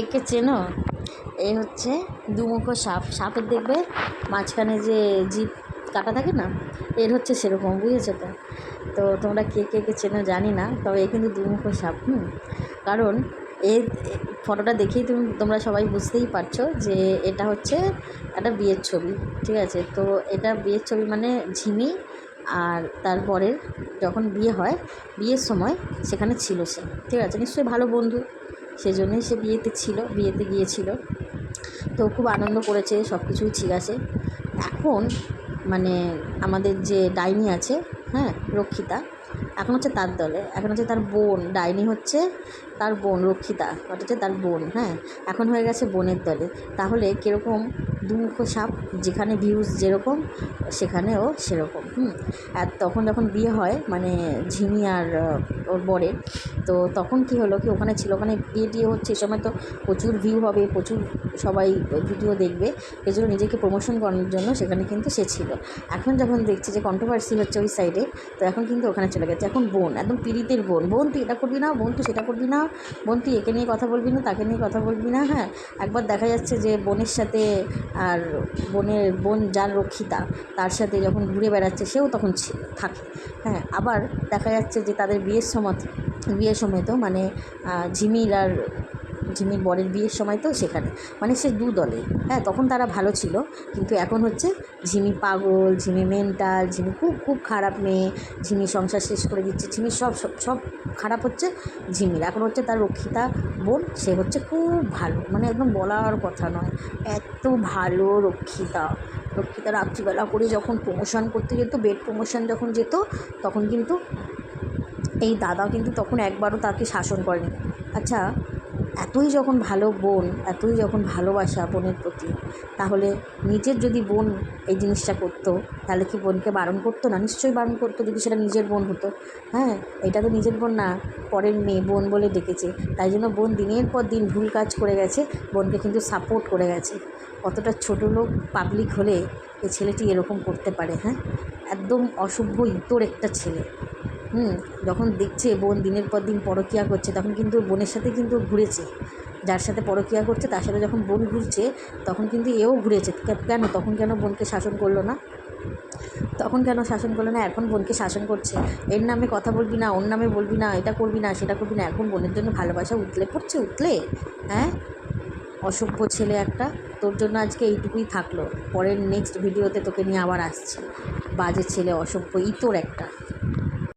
একে চেনো? এ হচ্ছে দুমুখো সাপ। সাপের দেখবে মাঝখানে যে জিপ কাটা থাকে না, এর হচ্ছে সেরকম, বুঝেছ তো? তো তোমরা কে কে কে চেনো জানি না, তবে এ কিন্তু দুমুখো সাপ, হুম? কারণ এর ফটোটা দেখেই তুমি, তোমরা সবাই বুঝতেই পারছ যে এটা হচ্ছে একটা বিয়ের ছবি, ঠিক আছে? তো এটা বিয়ের ছবি মানে ঝিমি আর তারপরে যখন বিয়ে হয়, বিয়ের সময় সেখানে ছিল সে, ঠিক আছে? নিশ্চয়ই ভালো বন্ধু। সেই জন্যই সে বিয়েতে ছিল, বিয়েতে গিয়েছিল। তো খুব আনন্দ করেছে সব কিছুই ঠিক আছে। এখন মানে আমাদের যে ডাইনি আছে হ্যাঁ রক্ষিতা এখন হচ্ছে তার দলে, এখন হচ্ছে তার বোন, ডাইনি হচ্ছে তার বোন, রক্ষিতা, ওটা হচ্ছে তার বোন হ্যাঁ? এখন হয়ে গেছে বোনের দলে। তাহলে কীরকম দুমুখো সাপ যেখানে ভিউজ যেরকম, সেখানেও সেরকম, হুম? আর তখন যখন বিয়ে হয় মানে ঝিমি আর ওর বরের তো তখন কি হলো কি ওখানে ছিল, ওখানে বিয়ে টিয়ে হচ্ছে সময় তো প্রচুর ভিউ হবে, প্রচুর সবাই ভিডিও দেখবে এই জন্য নিজেকে প্রমোশন করানোর জন্য সেখানে কিন্তু সে ছিল। এখন যখন দেখছি যে কন্ট্রোভার্সি হচ্ছে ওই সাইডে তো এখন কিন্তু ওখানে চলে গেছে। এখন বোন, একদম পীড়িতের বোন। বোন, তুই এটা করবি না, বোন, তুই সেটা করবি না। বোন, তুই একে নিয়ে কথা বলবি না, তাকে নিয়ে কথা বলবি না হ্যাঁ? একবার দেখা যাচ্ছে যে বোনের সাথে আর বোনের বোন যার রক্ষিতা, তার সাথে যখন ঘুরে বেড়াচ্ছে, সেও তখন থাকে হ্যাঁ? আবার দেখা যাচ্ছে যে তাদের বিয়ের সময় বিয়ের সময় তো মানে ঝিমিল আর ঝিমির বরের বিয়ের সময় তো সেখানে মানে সে দু দলে। হ্যাঁ তখন তারা ভালো ছিল। কিন্তু এখন হচ্ছে ঝিমি পাগল ঝিমি মেন্টাল ঝিমি খুব খুব খারাপ মেয়ে ঝিমি সংসার শেষ করে দিচ্ছে ঝিমির সব সব সব খারাপ হচ্ছে ঝিমির। এখন হচ্ছে তার রক্ষিতা বোন, সে হচ্ছে খুব ভালো মানে একদম বলার কথা নয়, এত ভালো রক্ষিতা। রক্ষিতা রাত্রিবেলা করে যখন প্রমোশন করতে যেত বেড প্রমোশন যখন যেত, তখন কিন্তু এই দাদা কিন্তু তখন একবারও তাকে শাসন করেনি। আচ্ছা এতই যখন ভালো বোন, এতই যখন ভালোবাসা বোনের প্রতি, তাহলে নিজের যদি বোন এই জিনিসটা করতো, তাহলে কি বোনকে বারণ করতো না? নিশ্চয়ই বারণ করতো যদি সেটা নিজের বোন হতো। হ্যাঁ এটা তো নিজের বোন না, পরের মেয়ে, বোন বলে ডেকেছে। তাই জন্য বোন দিনের পর দিন ভুল কাজ করে গেছে, বোনকে কিন্তু সাপোর্ট করে গেছে। কতটা ছোটো লোক পাবলিক হলে এই ছেলেটি এরকম করতে পারে হ্যাঁ? একদম অসভ্য ইতর একটা ছেলে। হুম, যখন দেখছে বোন দিনের পর দিন পরকিয়া করছে, তখন কিন্তু বোনের সাথে কিন্তু ঘুরেছে। যার সাথে পরকিয়া করছে, তার সাথে যখন বোন ঘুরছে, তখন কিন্তু এও ঘুরেছে। কেন তখন কেন বোনকে শাসন করল না? তখন কেন শাসন করল না? এখন বোনকে শাসন করছে। এর নামে কথা বলবি না, ওর নামে বলবি না, এটা করবি না, সেটা করবি না, এখন বোনের জন্য ভালোবাসা উতলে, পড়ছে উতলে? হ্যাঁ? অসভ্য ছেলে একটা, তোর জন্য আজকে এইটুকুই থাকল। পরের নেক্সট ভিডিওতে তোকে নিয়ে আবার আসছে। বাজে ছেলে, অসভ্য, ইতর একটা।